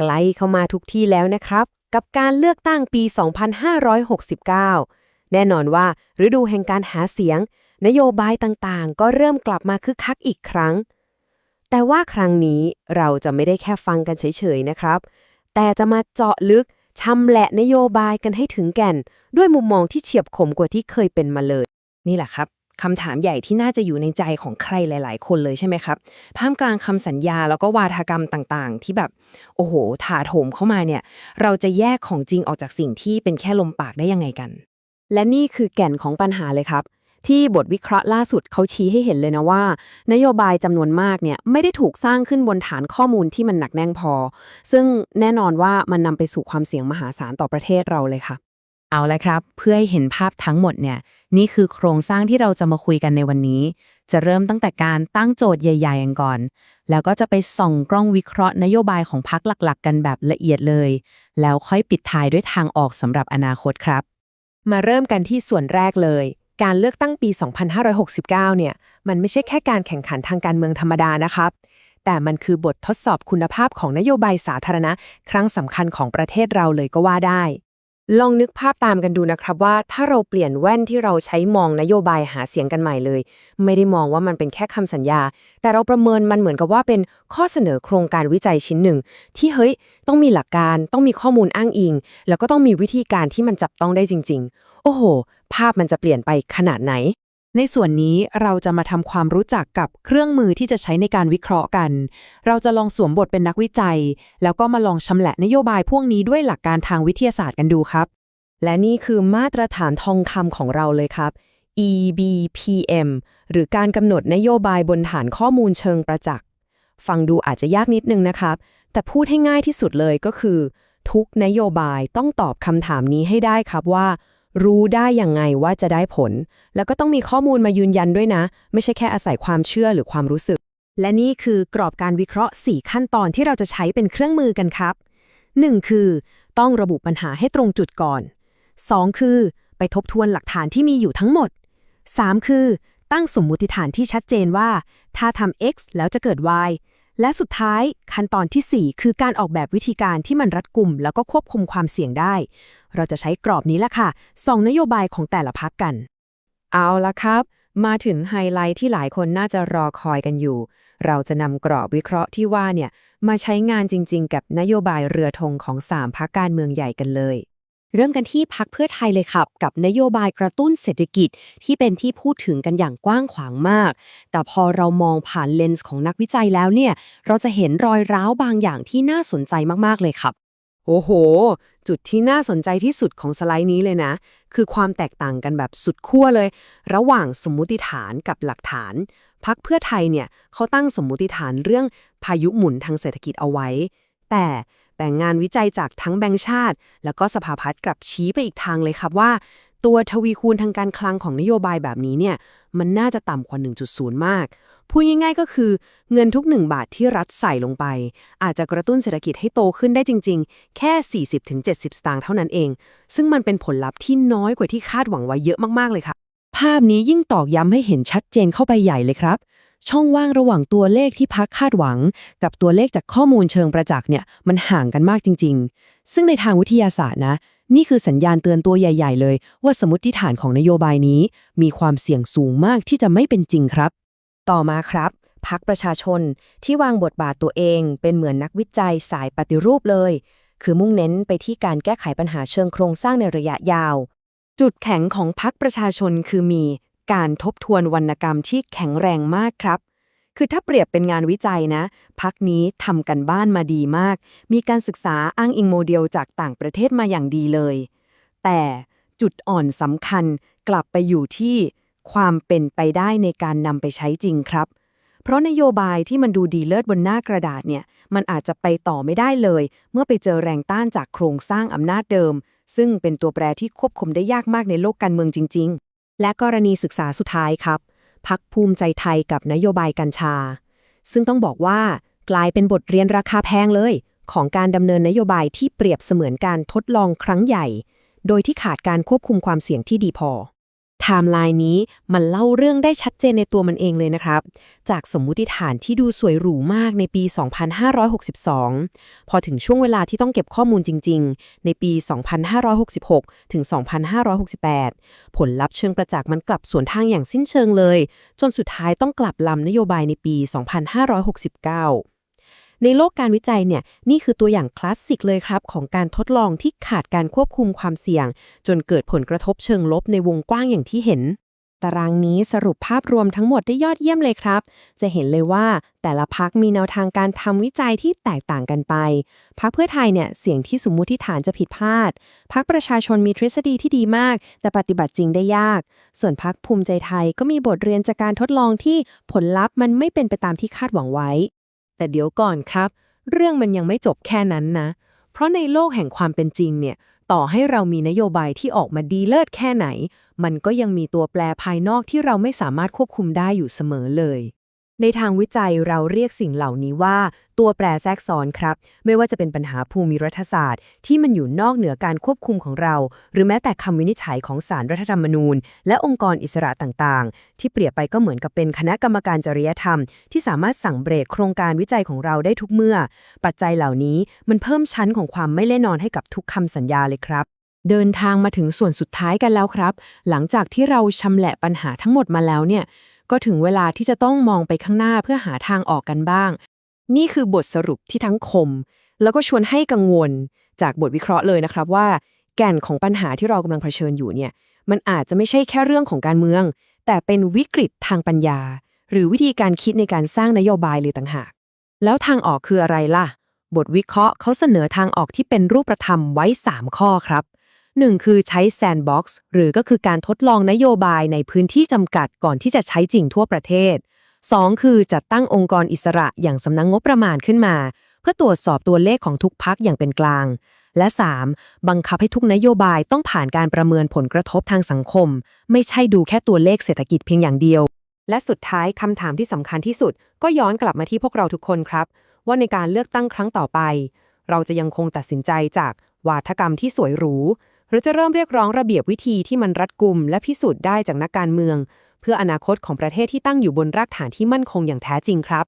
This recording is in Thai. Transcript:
ใกล้เข้ามาทุกที่แล้วนะครับ กับการเลือกตั้งปี 2569 แน่นอนว่าฤดูแห่งการหาเสียง นโยบายต่างๆ ก็เริ่มกลับมาคึกคักอีกครั้ง แต่ว่าครั้งนี้เราจะไม่ได้แค่ฟังกันเฉยๆนะครับ แต่จะมาเจาะลึกชำแหละนโยบายกันให้ถึงแก่น ด้วยมุมมองที่เฉียบคมกว่าที่เคยเป็นมาเลย นี่แหละครับ คำถามใหญ่ที่น่าจะอยู่ในใจของใครหลาย ๆ คนเลยใช่ไหมครับท่ามกลางคำสัญญาแล้วก็วาทกรรมต่างๆ ที่แบบโอ้โห ถาโถมเข้ามาเนี่ย เราจะแยกของจริงออกจากสิ่งที่เป็นแค่ลมปากได้ยังไงกัน และนี่คือแก่นของปัญหาเลยครับ ที่บทวิเคราะห์ล่าสุดเขาชี้ให้เห็นเลยนะว่า นโยบายจำนวนมากเนี่ยไม่ได้ถูกสร้างขึ้นบนฐานข้อมูลที่มันหนักแน่นพอ ซึ่งแน่นอนว่ามันนำไปสู่ความเสี่ยงมหาศาลต่อประเทศเราเลยค่ะ เอาละครับ เพื่อให้เห็นภาพทั้งหมดเนี่ย นี่คือโครงสร้างที่เราจะมาคุยกันในวันนี้ จะเริ่มตั้งแต่การตั้งโจทย์ใหญ่ๆกันก่อน แล้วก็จะไปส่องกล้องวิเคราะห์นโยบายของพรรคหลักๆ กันแบบละเอียดเลย แล้วค่อยปิดท้ายด้วยทางออกสำหรับอนาคตครับ มาเริ่มกันที่ส่วนแรกเลย การเลือกตั้งปี 2569 เนี่ย มันไม่ใช่แค่การแข่งขันทางการเมืองธรรมดานะครับ แต่มันคือบททดสอบคุณภาพของนโยบายสาธารณะ ครั้งสำคัญของประเทศเราเลยก็ว่าได้ ลองนึกภาพตามกันดูนะครับว่าถ้าเราเปลี่ยนแว่นที่เราใช้มองนโยบายหาเสียงกันใหม่เลย ไม่ได้มองว่ามันเป็นแค่คำสัญญา แต่เราประเมินมันเหมือนกับว่าเป็นข้อเสนอโครงการวิจัยชิ้นหนึ่ง ที่เฮ้ย ต้องมีหลักการต้องมีข้อมูลอ้างอิง แล้วก็ต้องมีวิธีการที่มันจับต้องได้จริง ๆ โอ้โห ภาพมันจะเปลี่ยนไปขนาดไหน ในส่วนนี้เราจะมาทำความรู้จักกับเครื่องมือที่จะใช้ในการวิเคราะห์กัน เราจะลองสวมบทเป็นนักวิจัย แล้วก็มาลองชำแหละนโยบายพวกนี้ด้วยหลักการทางวิทยาศาสตร์กันดูครับ และนี่คือมาตรฐานทองคำของเราเลยครับ EBPM หรือการกำหนดนโยบายบนฐานข้อมูลเชิงประจักษ์ ฟังดูอาจจะยากนิดนึงนะครับ แต่พูดให้ง่ายที่สุดเลยก็คือ ทุกนโยบายต้องตอบคำถามนี้ให้ได้ครับว่า รู้ได้ยังไงว่าจะได้ผล แล้วก็ต้องมีข้อมูลมายืนยันด้วยนะ ไม่ใช่แค่อาศัยความเชื่อหรือความรู้สึก และนี่คือกรอบการวิเคราะห์ 4 ขั้นตอนที่เราจะใช้เป็นเครื่องมือกันครับ 1. คือ ต้องระบุปัญหาให้ตรงจุดก่อน 2. คือ ไปทบทวนหลักฐานที่มีอยู่ทั้งหมด 3. คือ ตั้งสมมุติฐานที่ชัดเจนว่า ถ้าทำ x แล้วจะเกิด y และสุดท้ายขั้นตอนทีสี่4 คือการออกแบบวิธีการที่มันรัดกุม แล้วก็ควบคุมความเสี่ยงได้ เราจะใช้กรอบนี้แหละค่ะส่องนโยบายของแต่ละพักกัน เอาละครับ มาถึงไฮไลท์ที่หลายคนน่าจะรอคอยกันอยู่ เราจะนำกรอบวิเคราะห์ที่ว่าเนี่ยมาใช้งานจริง ๆ กับนโยบายเรือธงของ3พักการเมืองใหญ่กันเลยเริ่มกันที่พักเพื่อไทยเลยครับ กับนโยบายกระตุ้นเศรษฐกิจที่เป็นที่พูดถึงกันอย่างกว้างขวางมาก แต่พอเรามองผ่านเลนส์ของนักวิจัยแล้วเนี่ย เราจะเห็นรอยร้าวบางอย่างที่น่าสนใจมากๆเลยครับ โอ้โห จุดที่น่าสนใจที่สุดของสไลด์นี้เลยนะ คือความแตกต่างกันแบบสุดขั้วเลย ระหว่างสมมุติฐานกับหลักฐาน พักเพื่อไทยเนี่ยเขาตั้งสมมุติฐานเรื่องพายุหมุนทางเศรษฐกิจเอาไว้ แต่แต่งานวิจัยจากทั้งแบงก์ชาติ แล้วก็สภาพัฒน์กลับชี้ไปอีกทางเลยครับว่า ตัวทวีคูณทางการคลังของนโยบายแบบนี้เนี่ยมันน่าจะต่ำกว่า 1.0 มาก พูดง่ายๆก็คือเงินทุก 1 บาทที่รัฐใส่ลงไป อาจจะกระตุ้นเศรษฐกิจให้โตขึ้นได้จริง ๆ แค่ 40-70 สตางค์เท่านั้นเอง ซึ่งมันเป็นผลลัพธ์ที่น้อยกว่าที่คาดหวังไว้เยอะมากๆเลยค่ะ ภาพนี้ยิ่งตอกย้ำให้เห็นชัดเจนเข้าไปใหญ่เลยครับ ช่องว่างระหว่างตัวเลขที่พักคาดหวัง กับตัวเลขจากข้อมูลเชิงประจักษ์เนี่ยมันห่างกันมากจริง ๆ ซึ่งในทางวิทยาศาสตร์นะนี่คือสัญญาณเตือนตัวใหญ่ ๆ เลย ว่าสมมติฐานของนโยบายนี้ มีความเสี่ยงสูงมากที่จะไม่เป็นจริงครับ ต่อมาครับพักประชาชนที่วางบทบาทตัวเองเป็นเหมือนนักวิจัยสายปฏิรูปเลย คือมุ่งเน้นไปที่การแก้ไขปัญหาเชิงโครงสร้างในระยะยาว จุดแข็งของพักประชาชนคือมีการทบทวนวรรณกรรมที่แข็งแรงมากครับ คือถ้าเปรียบเป็นงานวิจัยนะ พักนี้ทำกันบ้านมาดีมาก มีการศึกษาอ้างอิงโมเดลจากต่างประเทศมาอย่างดีเลย แต่จุดอ่อนสำคัญกลับไปอยู่ที่ ความเป็นไปได้ในการนำไปใช้จริงครับ เพราะนโยบายที่มันดูดีเลิศบนหน้ากระดาษเนี่ย มันอาจจะไปต่อไม่ได้เลย เมื่อไปเจอแรงต้านจากโครงสร้างอำนาจเดิม ซึ่งเป็นตัวแปรที่ควบคุมได้ยากมากในโลกการเมืองจริง ๆ และกรณีศึกษาสุดท้ายครับพักภูมิใจไทยกับนโยบายกัญชา ซึ่งต้องบอกว่ากลายเป็นบทเรียนราคาแพงเลย ของการดำเนินนโยบายที่เปรียบเสมือนการทดลองครั้งใหญ่ โดยที่ขาดการควบคุมความเสี่ยงที่ดีพอ ไทม์ไลน์นี้มันเล่าเรื่องได้ชัดเจนในตัวมันเองเลยนะครับ จากสมมุติฐานที่ดูสวยหรูมากในปี 2562 พอถึงช่วงเวลาที่ต้องเก็บข้อมูลจริง ๆ ในปี 2566 ถึง 2568 ผลลัพธ์เชิงประจักษ์มันกลับสวนทางอย่างสิ้นเชิงเลย จนสุดท้ายต้องกลับลำนโยบายในปี 2569 ในโลกการวิจัยเนี่ยนี่คือตัวอย่างคลาสสิกเลยครับของการทดลองที่ขาดการควบคุมความเสี่ยง จนเกิดผลกระทบเชิงลบในวงกว้างอย่างที่เห็น ตารางนี้สรุปภาพรวมทั้งหมดได้ยอดเยี่ยมเลยครับ จะเห็นเลยว่าแต่ละพักมีแนวทางการทำวิจัยที่แตกต่างกันไป พักเพื่อไทยเนี่ยเสียงที่สมมุติฐานจะผิดพลาด พักประชาชนมีทฤษฎีที่ดีมาก แต่ปฏิบัติจริงได้ยาก ส่วนพักภูมิใจไทยก็มีบทเรียนจากการทดลองที่ผลลัพธ์มันไม่เป็นไปตามที่คาดหวังไว้ แต่เดี๋ยวก่อนครับ เรื่องมันยังไม่จบแค่นั้นนะ เพราะในโลกแห่งความเป็นจริงเนี่ย ต่อให้เรามีนโยบายที่ออกมาดีเลิศแค่ไหน มันก็ยังมีตัวแปรภายนอกที่เราไม่สามารถควบคุมได้อยู่เสมอเลย ในทางวิจัยเราเรียกสิ่งเหล่านี้ว่า ตัวแปรแทรกซ้อนครับ ไม่ว่าจะเป็นปัญหาภูมิรัฐศาสตร์ ที่มันอยู่นอกเหนือการควบคุมของเรา หรือแม้แต่คำวินิจฉัยของศาลรรัฐธรรมนูญ และองค์กรอิสระต่างๆ ที่เปรียบไปก็เหมือนกับเป็นคณะกรรมการจริยธรรม ที่สามารถสั่งเบรกโครงการวิจัยของเราได้ทุกเมื่อ ปัจจัยเหล่านี้มันเพิ่มชั้นของความไม่แน่นอนให้กับทุกคำสัญญาเลยครับเดินทางมาถึงส่วนสุดท้ายกันแล้วครับ หลังจากที่เราชำแหละปัญหาทั้งหมดมาแล้วเนี่ย ก็ถึงเวลาที่จะต้องมองไปข้างหน้าเพื่อหาทางออกกันบ้าง นี่คือบทสรุปที่ทั้งคม แล้วก็ชวนให้กังวลจากบทวิเคราะห์เลยนะครับว่า แก่นของปัญหาที่เรากำลังเผชิญอยู่เนี่ยมันอาจจะไม่ใช่แค่เรื่องของการเมือง แต่เป็นวิกฤตทางปัญญา หรือวิธีการคิดในการสร้างนโยบายเลยต่างหาก แล้วทางออกคืออะไรล่ะ บทวิเคราะห์เขาเสนอทางออกที่เป็นรูปธรรมไว้ 3 ข้อครับ 1. คือใช้ Sandbox หรือก็คือการทดลองนโยบายในพื้นที่จำกัดก่อนที่จะใช้จริงทั่วประเทศ 2. คือจัดตั้งองค์กรอิสระอย่างสำนักงงบประมาณขึ้นมา เพื่อตรวจสอบตัวเลขของทุกพักอย่างเป็นกลาง และ 3. บังคับให้ทุกนโยบายต้องผ่านการประเมินผลกระทบทางสังคม ไม่ใช่ดูแค่ตัวเลขเศรษฐกิจเพียงอย่างเดียว และสุดท้ายคำถามที่สำคัญที่สุด ก็ย้อนกลับมาที่พวกเราทุกคนครับ ว่าในการเลือกตั้งครั้งต่อไป เราจะยังคงตัดสินใจจากวาทกรรมที่สวยหรู หรือจะเริ่มเรียกร้องระเบียบวิธีที่มันรัดกุม และพิสูจน์ได้จากนักการเมือง เพื่ออนาคตของประเทศที่ตั้งอยู่บนรากฐานที่มั่นคงอย่างแท้จริงครับ